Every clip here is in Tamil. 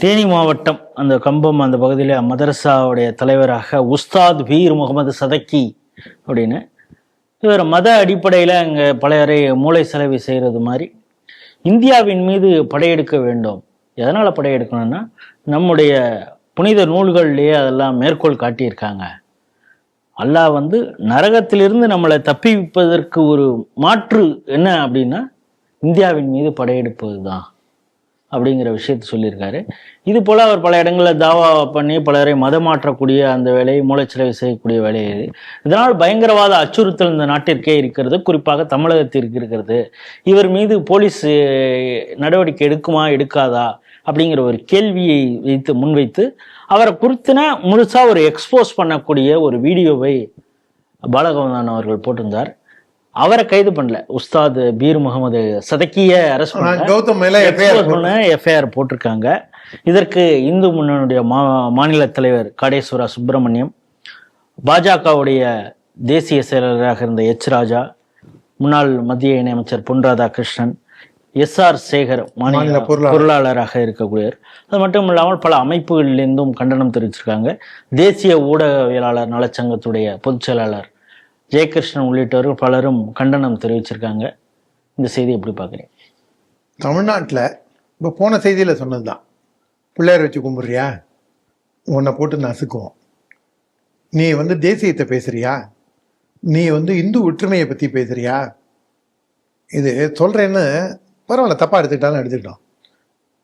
தேனி மாவட்டம் அந்த கம்பம் அந்த பகுதியில் மதரசாவுடைய தலைவராக உஸ்தாத் வீர் முகமது சதக்கி அப்படின்னு. இவர் மத அடிப்படையில் அங்கே பழையறை மூளை செலவு செய்கிறது மாதிரி. இந்தியாவின் மீது படையெடுக்க வேண்டும். எதனால் படையெடுக்கணும்னா நம்முடைய புனித நூல்கள்லேயே அதெல்லாம் மேற்கோள் காட்டியிருக்காங்க. அல்லாஹ் வந்து நரகத்திலிருந்து நம்மளை தப்பிப்பதற்கு ஒரு மாற்று என்ன அப்படின்னா இந்தியாவின் மீது படையெடுப்பது தான் அப்படிங்கிற விஷயத்த சொல்லியிருக்காரு. இது போல் அவர் பல இடங்களில் தாவா பண்ணி பலரை மதம் மாற்றக்கூடிய அந்த வேலையை மூளைச்சிலவை செய்யக்கூடிய வேலை இது. இதனால் பயங்கரவாத அச்சுறுத்தல் இந்த நாட்டிற்கே இருக்கிறது குறிப்பாக தமிழகத்திற்கு இருக்கிறது. இவர் மீது போலீஸ் நடவடிக்கை எடுக்குமா எடுக்காதா அப்படிங்கிற ஒரு கேள்வியை வைத்து முன்வைத்து அவரை குறித்தின முழுசாக ஒரு எக்ஸ்போஸ் பண்ணக்கூடிய ஒரு வீடியோவை பாலகவந்தான் அவர்கள் போட்டிருந்தார். அவரை கைது பண்ணல. உஸ்தாத் பீர் முகமது சதக்கிய அரசு மேல எஃப்ஐஆர் போட்டிருக்காங்க. இதற்கு இந்து முன்னணியுடைய மா மாநில தலைவர் காடேஸ்வரா சுப்பிரமணியம் பாஜகவுடைய தேசிய செயலாளராக இருந்த எச் ராஜா முன்னாள் மத்திய இணையமைச்சர் பொன் ராதாகிருஷ்ணன் எஸ் ஆர் சேகர் மாநில மாநில பொருளாளர். பொருளாளராக இருக்கக்கூடியவர். அது மட்டும் இல்லாமல் பல அமைப்புகளிலிருந்தும் கண்டனம் தெரிவிச்சிருக்காங்க. தேசிய ஊடகவியலாளர் நலச்சங்கத்துடைய பொதுச் செயலாளர் ஜெயகிருஷ்ணன் உள்ளிட்டவர்கள் பலரும் கண்டனம் தெரிவிச்சிருக்காங்க. இந்த செய்தி எப்படி பார்க்குறீங்க? தமிழ்நாட்டில் இப்போ போன செய்தியில சொன்னதுதான். பிள்ளையார் வச்சு கும்பிட்றியா? உன்னை போட்டு நசுக்குவோம். நீ வந்து தேசியத்தை பேசுறியா? நீ வந்து இந்து ஒற்றுமையை பற்றி பேசுறியா? இது சொல்கிறேன்னு பரவாயில்ல தப்பாக எடுத்துக்கிட்டாலும் எடுத்துக்கிட்டோம்.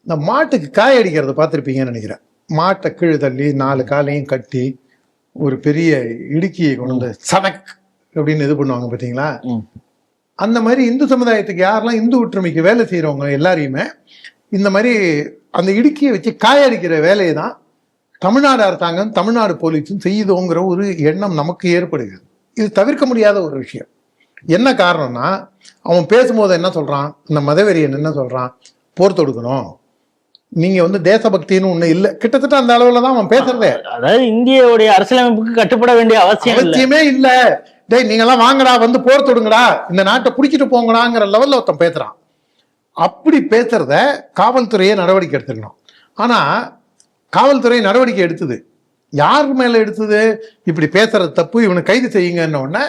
இந்த மாட்டுக்கு காய அடிக்கிறத பார்த்துருப்பீங்கன்னு நினைக்கிறேன். மாட்டை கீழே தள்ளி நாலு காலையும் கட்டி ஒரு பெரிய இடுக்கியை கொண்டு வந்து சடக் அப்படின்னு இது பண்ணுவாங்க பார்த்தீங்களா? அந்த மாதிரி இந்து சமுதாயத்துக்கு யாரெல்லாம் இந்து ஒற்றுமைக்கு வேலை செய்கிறவங்க எல்லாரையுமே இந்த மாதிரி அந்த இடுக்கியை வச்சு காயடிக்கிற வேலையை தான் தமிழ்நாடு அரசாங்கம் தமிழ்நாடு போலீஸும் செய்யுதோங்கிற ஒரு எண்ணம் நமக்கு ஏற்படுகிறது இது தவிர்க்க முடியாத ஒரு விஷயம். என்ன காரணம்னா அவன் பேசும்போது என்ன சொல்றான்? இந்த மதவெறியன் என்ன சொல்றான்? போர் தொடுக்கணும். நீங்க வந்து தேசபக்தின்னு ஒண்ணு இல்லை. கிட்டத்தட்ட அந்த அளவுல தான் அவன் பேசுறதே. அதாவது இந்தியாவுடைய அரசியலமைப்புக்கு கட்டுப்பட வேண்டிய அவசியம் அவசியமே இல்ல. டேய் நீங்கெல்லாம் வாங்கடா வந்து போர் தொடுங்கடா இந்த நாட்டை புடிச்சிட்டு போங்கடாங்கிற லெவல்ல ஒருத்தன் பேசுறான். அப்படி பேசுறத காவல்துறையே நடவடிக்கை எடுத்துக்கணும் ஆனா காவல்துறை நடவடிக்கை எடுத்தது. யார் மேல எடுத்தது? இப்படி பேசுறது தப்பு இவனை கைது செய்யுங்கன்ன உடனே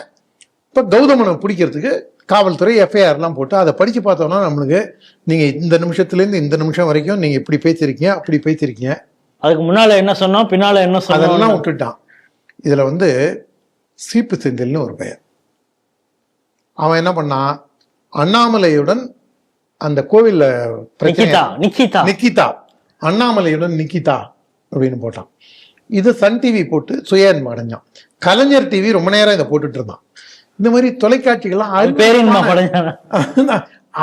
இப்ப கௌதமனை பிடிக்கிறதுக்கு காவல்துறை எஃப்ஐஆர்லாம் போட்டு அதை படிச்சு பார்த்தோம்னா நம்மளுக்கு நீங்க இந்த நிமிஷத்துலேருந்து இந்த நிமிஷம் வரைக்கும் நீங்க இப்படி பேசியிருக்கீங்க அப்படி பேசியிருக்கீங்க. அதுக்கு முன்னால என்ன சொன்னோம் பின்னால என்ன அதெல்லாம் விட்டுட்டான். இதுல வந்து சீப்பு செந்தில்னு ஒரு பெயர். அவன் என்ன பண்ணான் அண்ணாமலையுடன் அந்த கோவில்ல நிக்கிதா நிக்கிதா. அண்ணாமலையுடன் நிக்கிதா அப்படின்னு போட்டான். இது சன் டிவி போட்டு சுயன்ம அடைஞ்சான். கலைஞர் டிவி ரொம்ப நேரம் இதை போட்டுட்டு இருந்தான். இந்த மாதிரி தொலைக்காட்சிகள்லாம்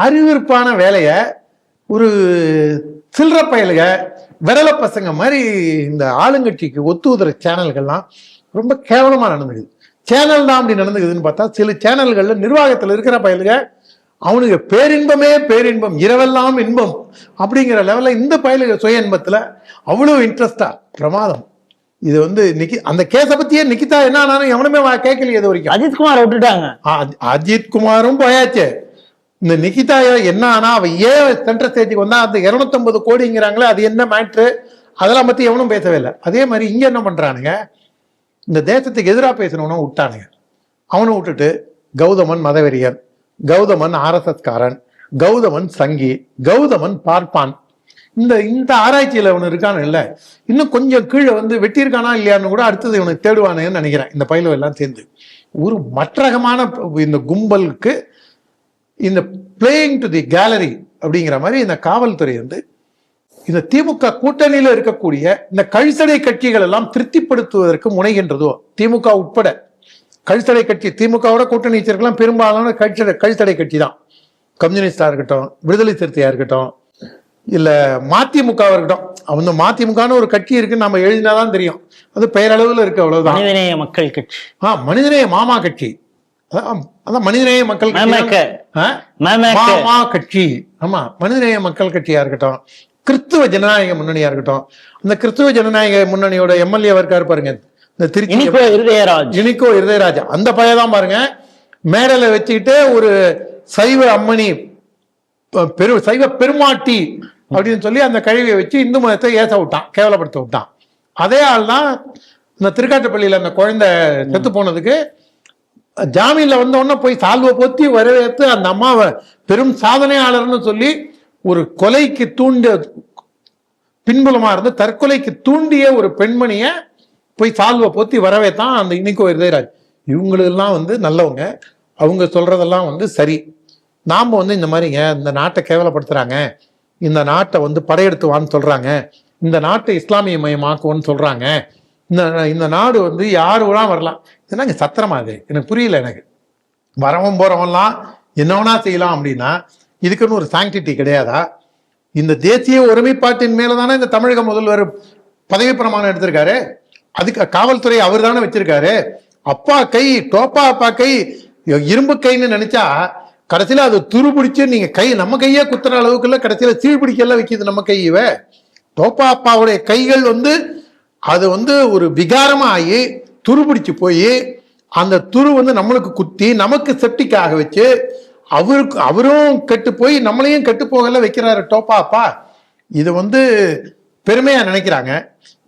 அருவருப்பான வேலைய ஒரு சில்லற பயலுக விரல பசங்க மாதிரி இந்த ஆளுங்கட்சிக்கு ஒத்துவுதுற சேனல்கள்லாம் ரொம்ப கேவலமா நடந்துக்குது. சேனல் தான் அப்படி நடந்துக்குதுன்னு பார்த்தா சில சேனல்கள்ல நிர்வாகத்துல இருக்கிற பயலுக அவனுக்கு பேரின்பமே பேரின்பம் இரவெல்லாம் இன்பம் அப்படிங்கிற லெவல்ல இந்த பயலுக சுய இன்பத்துல அவ்வளவு இன்ட்ரெஸ்டா பிரமாதம். இது வந்து நிக்கி அந்த கேஸை பத்தியே நிக்கிதா என்ன ஆனாலும் எவனுமே கேட்கலையே இது வரைக்கும். அஜித்குமார் விட்டுட்டாங்க. அஜ்- அஜித் குமாரும் போயாச்சு. இந்த நிகிதா என்ன ஆனா அவ ஏன் சென்ட்ரல் ஸ்டேஜுக்கு வந்தா அந்த 250 கோடிங்கிறாங்களே அது என்ன மேட்ரு அதெல்லாம் பத்தி எவனும் பேசவே இல்லை. அதே மாதிரி இங்க என்ன பண்றானுங்க? இந்த தேசத்துக்கு எதிராக பேசினவனும் விட்டானுங்க. அவனை விட்டுட்டு கௌதமன் மதவெறியன் கௌதமன் ஆர்எஸ்எஸ்காரன் கௌதமன் சங்கி கௌதமன் பார்ப்பான். இந்த இந்த ஆராய்ச்சியில் இவனு இருக்கானு இல்லை. இன்னும் கொஞ்சம் கீழே வந்து வெட்டியிருக்கானா இல்லையான்னு கூட அடுத்தது இவனுக்கு தேடுவானேன்னு நினைக்கிறேன். இந்த பயிலும் எல்லாம் சேர்ந்து. ஒரு மற்றகமான இந்த கும்பலுக்கு இந்த பிளேயிங் டு தி கேலரி அப்படிங்கிற மாதிரி இந்த காவல்துறை வந்து இந்த திமுக கூட்டணியில இருக்கக்கூடிய இந்த கழிசடை கட்சிகள் எல்லாம் திருப்திப்படுத்துவதற்கு முனைகின்றதோ திமுக உட்பட. கழிசடை கட்சி திமுகவோட கூட்டணி வச்சிருக்கலாம் பெரும்பாலான கழிச்சடை கழிசடை கட்சி தான். கம்யூனிஸ்டா இருக்கட்டும் விடுதலை சிறுத்தையா இருக்கட்டும் இல்ல மதிமுக இருக்கட்டும். அவங்க மதிமுகன்னு ஒரு கட்சி இருக்குன்னு நம்ம எழுதினாதான் தெரியும். அது பெயரளவுல இருக்கு அவ்வளவுதான். மனிதநேய மக்கள் கட்சி. ஆ மனிதநேய மாமா கட்சி. அதான் மனிதநேய மக்கள் மாமா கட்சி. ஆமா மனிதநேய மக்கள் கட்சியா இருக்கட்டும். கிறிஸ்துவ ஜனநாயக முன்னணியா இருக்கட்டும். அந்த கிறிஸ்துவ ஜனநாயக முன்னணியோட எம்எல்ஏ இருக்காரு பாருங்க. இந்த திருச்சி இனிக்கோ இருதயராஜ். இனிக்கோ இருதயராஜா. அந்த பையன் தான் பாருங்க. மேடையில வச்சுக்கிட்டு ஒரு சைவ அம்மணி பெரு சைவ பெருமாட்டி அப்படின்னு சொல்லி அந்த கழுவியை வச்சு இந்து மதத்தை ஏச விட்டான் கேவலப்படுத்த விட்டான். அதே ஆள் தான் இந்த திருக்காட்டுப்பள்ளியில அந்த குழந்தை செத்து போனதுக்கு ஜாமீன்ல வந்த உடனே போய் சால்வை பொத்தி வரவேற்று அந்த அம்மாவை பெரும் சாதனையாளர்னு சொல்லி ஒரு கொலைக்கு தூண்ட பின்புலமா இருந்து தற்கொலைக்கு தூண்டிய ஒரு பெண்மணிய போய் சால்வை போற்றி வரவே தான் அந்த இனிக்கோ இருதயராஜ் இவங்களெல்லாம் வந்து நல்லவங்க. அவங்க சொல்றதெல்லாம் வந்து சரி. நாம வந்து இந்த மாதிரிங்க இந்த நாட்டை கேவலப்படுத்துறாங்க? இந்த நாட்டை வந்து படையெடுத்து வான்னு சொல்றாங்க. இந்த நாட்டை இஸ்லாமிய மயமாக்குவோன்னு சொல்றாங்க. இந்த இந்த நாடு வந்து யார் வேணா வரலாம். என்னங்க சத்திரமா அது எனக்கு புரியல எனக்கு. வரவன் போறவன்லாம் என்னவனா செய்யலாம் அப்படின்னா இதுக்குன்னு ஒரு சாங்டிட்டி கிடையாதா? இந்த தேசிய ஒருமைப்பாட்டின் மேலதானே இந்த தமிழக முதல்வர் பதவி பிரமாணம் எடுத்திருக்காரு? அதுக்கு காவல்துறை அவர் தானே வச்சிருக்காரு? அப்பா கை டோப்பா அப்பா கை இரும்பு கைன்னு நினைச்சா கடைசியில் அது துருபிடிச்சு நீங்க கை நம்ம கையே குத்துற அளவுக்குள்ள கடைசியில் சீழ் வைக்கிது நம்ம கையவ டோப்பா அப்பாவுடைய கைகள் வந்து அது வந்து ஒரு விகாரமா ஆகி துரு போய் அந்த துரு வந்து நம்மளுக்கு குத்தி நமக்கு செப்டிக் ஆக வச்சு அவருக்கு அவரும் கெட்டு போய் நம்மளையும் கெட்டு போகல வைக்கிறாரு டோப்பாப்பா இது வந்து பெருமையா நினைக்கிறாங்க.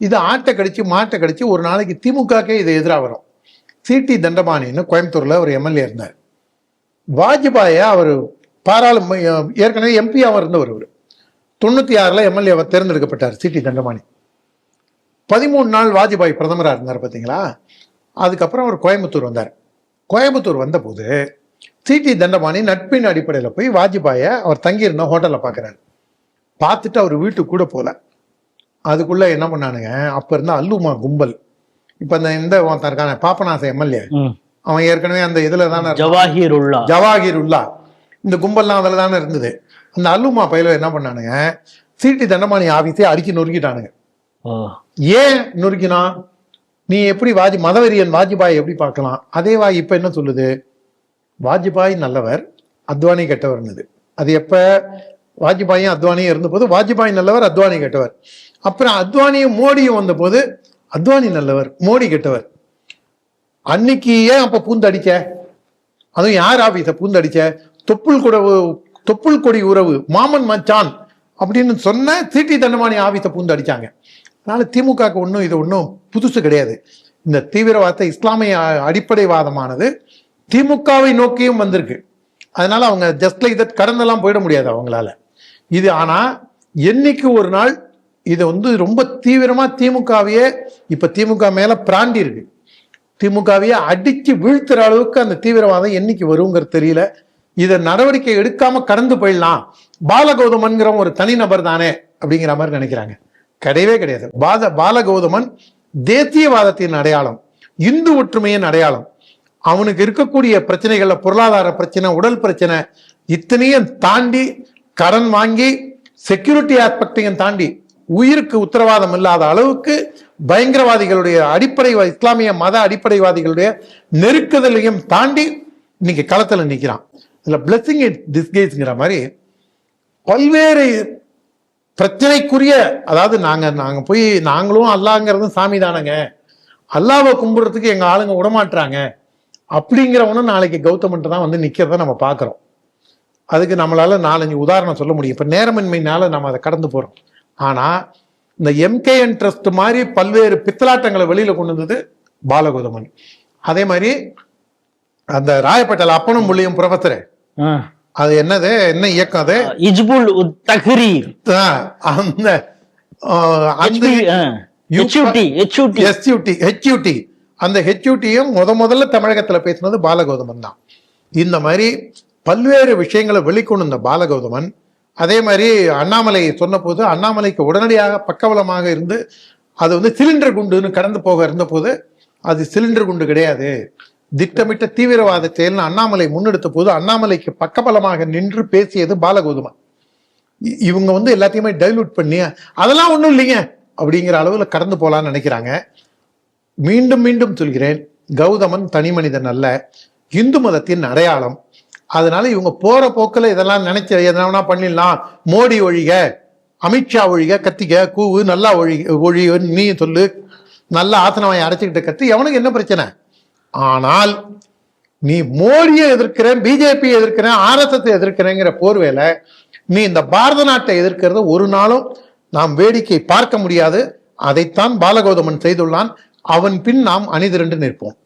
இது ஆட்டை கடிச்சு மாட்டை கடிச்சு ஒரு நாளைக்கு திமுகக்கே இது எதிராக வரும். சிடி தண்டபாணின்னு கோயம்புத்தூர்ல ஒரு எம்எல்ஏ இருந்தார். வாஜ்பாயை அவர் பாராளும ஏற்கனவே எம்பியாக இருந்தவர் அவர். தொண்ணூத்தி ஆறுல எம்எல்ஏ தேர்ந்தெடுக்கப்பட்டார் சிடி தண்டபாணி. பதிமூணு நாள் வாஜ்பாய் பிரதமராக இருந்தார் பார்த்தீங்களா அதுக்கப்புறம் அவர் கோயம்புத்தூர் வந்தார். கோயம்புத்தூர் வந்தபோது சிடி தண்டபாணி நட்பின் அடிப்படையில் போய் வாஜ்பாயை அவர் தங்கியிருந்த ஹோட்டலில் பார்க்குறாரு பார்த்துட்டு அவர் வீட்டுக்கு கூட போகல அதுக்குள்ள என்ன பண்ணானுங்க? அப்ப இருந்த அல்லுமா கும்பல். இப்ப இந்த இந்த இருக்கான பாப்பநாச எம்எல்ஏ. அவன் ஏற்கனவே அந்த இதுல தானே. ஜவாஹிர் உல்லா ஜவாஹிர் உல்லா இந்த கும்பல்லாம் அதுல தானே இருந்தது. அந்த அல்லுமா பயில என்ன பண்ணானுங்க? சிடி தண்டபாணி ஆபீஸே அடிக்கி நொறுக்கிட்டானுங்க. ஏன் நொறுக்கினா நீ எப்படி வாஜி மதவெறியன் வாஜ்பாய் எப்படி பார்க்கலாம்? அதே வாய் இப்ப என்ன சொல்லுது? வாஜ்பாய் நல்லவர் அத்வானி கெட்டவர்னுது அது எப்போ வாஜ்பாயும் அத்வானியும் இருந்தபோது வாஜ்பாய் நல்லவர் அத்வானி கெட்டவர். அப்புறம் அத்வானியும் மோடியும் வந்தபோது அத்வானி நல்லவர் மோடி கெட்டவர். அன்னைக்கு ஏன் அப்போ பூந்தடிச்ச அதுவும் யார் ஆபீஸ பூந்தடிச்ச தொப்புள் குடவு தொப்புள் கொடி உறவு மாமன் மச்சான் அப்படின்னு சொன்ன சிடி தண்டமானி ஆபீஸ பூந்தடிச்சாங்க அதனால திமுகவுக்கு ஒன்றும் இது ஒன்றும் புதுசு கிடையாது. இந்த தீவிரவாத இஸ்லாமிய அடிப்படைவாதமானது திமுகவை நோக்கியும் வந்திருக்கு. அதனால அவங்க ஜஸ்ட் லைக் தட் கடந்தெல்லாம் போயிட முடியாது அவங்களால. இது ஆனால் என்னைக்கு ஒரு நாள் இது வந்து ரொம்ப தீவிரமாக திமுகவையே இப்போ திமுக மேலே பிராண்டி இருக்கு. திமுகவையே அடிச்சு வீழ்த்துற அளவுக்கு அந்த தீவிரவாதம் என்னைக்கு வருங்கிறது தெரியல. இதை நடவடிக்கை எடுக்காம கடந்து போயிடலாம். பாலகௌதமன்கிற ஒரு தனிநபர் தானே அப்படிங்கிற மாதிரி நினைக்கிறாங்க. கிடையவே கிடையாது. பாத பாலகௌதமன் தேசியவாதத்தின் அடையாளம் இந்து ஒற்றுமையின் அடையாளம். அவனுக்கு இருக்கக்கூடிய பிரச்சனைகளில் பொருளாதார பிரச்சனை உடல் பிரச்சனை இத்தனையும் தாண்டி கடன் வாங்கி செக்யூரிட்டி ஆஸ்பெக்டையும் தாண்டி உயிருக்கு உத்தரவாதம் இல்லாத அளவுக்கு பயங்கரவாதிகளுடைய அடிப்படை இஸ்லாமிய மத அடிப்படைவாதிகளுடைய நெருக்குதலையும் தாண்டி இன்னைக்கு களத்தில் நிற்கிறான் இதில் பிளஸ்ஸிங் இட் டிஸ்கேஸ்ங்கிற மாதிரி பல்வேறு பிரச்சனைக்குரிய அதாவது நாங்கள் நாங்கள் போய் நாங்களும் அல்லாங்கிறதும் சாமி தானங்க அல்லாவை கும்பிட்றதுக்கு எங்கள் ஆளுங்க விடமாட்டுறாங்க அப்படிங்கிறவனும் நாளைக்கு கௌதமன்ட்டு தான் வந்து நிக்கிறத நம்ம பார்க்கிறோம். அதுக்கு நம்மளால நாலஞ்சு உதாரணம் சொல்ல முடியும். இப்ப நேரமின்மைனால நம்ம அதை கடந்து போறோம். ஆனா இந்த எம்கேஎன் ட்ரஸ்ட் மாதிரி பல்வேறு பித்தலாட்டங்களை வெளியில கொண்டு வந்தது பாலகௌதமன். அதே மாதிரி அந்த ராயப்பேட்டையில் அப்பனும் புள்ளியும் ஆ. அது என்னது? என்ன இயக்கம் அது? இஜ்புல் ஆ, அந்த அந்த ஹெச்யூடி ஹெச்யூடி அந்த ஹெச்யூடியும் முத முதல்ல தமிழகத்தில் பேசினது பாலகௌதமன் தான். இந்த மாதிரி பல்வேறு விஷயங்களை வெளிக்கொண்டு வந்த பாலகௌதமன் அதே மாதிரி அண்ணாமலை சொன்னபோது அண்ணாமலைக்கு உடனடியாக பக்கபலமாக இருந்து அது வந்து சிலிண்டர் குண்டுன்னு கடந்து போக இருந்தபோது அது சிலிண்டர் குண்டு கிடையாது. திட்டமிட்ட தீவிரவாத செயல்னு அண்ணாமலை முன்னெடுத்த போது அண்ணாமலைக்கு பக்கபலமாக நின்று பேசியது பாலகௌதமன். இ- இவங்க வந்து எல்லாத்தையுமே டைலூட் பண்ணி அதெல்லாம் ஒன்றும் இல்லைங்க அப்படிங்கிற அளவில் கடந்து போகலான்னு நினைக்கிறாங்க. மீண்டும் மீண்டும் சொல்கிறேன் கௌதமன் தனி மனிதன் அல்ல இந்து மதத்தின் அடையாளம். அதனால இவங்க போற போக்கில் இதெல்லாம் நினைச்ச எதனா பண்ணிடலாம். மோடி ஒழிக அமித்ஷா ஒழிக கத்திக்க கூவு நல்லா ஒழி ஒழி நீ சொல்லு நல்ல ஆசனவாயை அடைச்சிக்கிட்ட கத்தி எவனுக்கு என்ன பிரச்சனை? ஆனால் நீ மோடியை எதிர்க்கிறேன் பிஜேபி எதிர்க்கிறேன் ஆர்எஸ்எஸ் எதிர்க்கிறேங்கிற போர்வேல நீ இந்த பாரத நாட்டை எதிர்க்கிறத ஒரு நாளும் நாம் வேடிக்கை பார்க்க முடியாது. அதைத்தான் பாலகௌதமன் செய்துள்ளான். அவன் பின் நாம் அணிதிரண்டு நிற்போம்.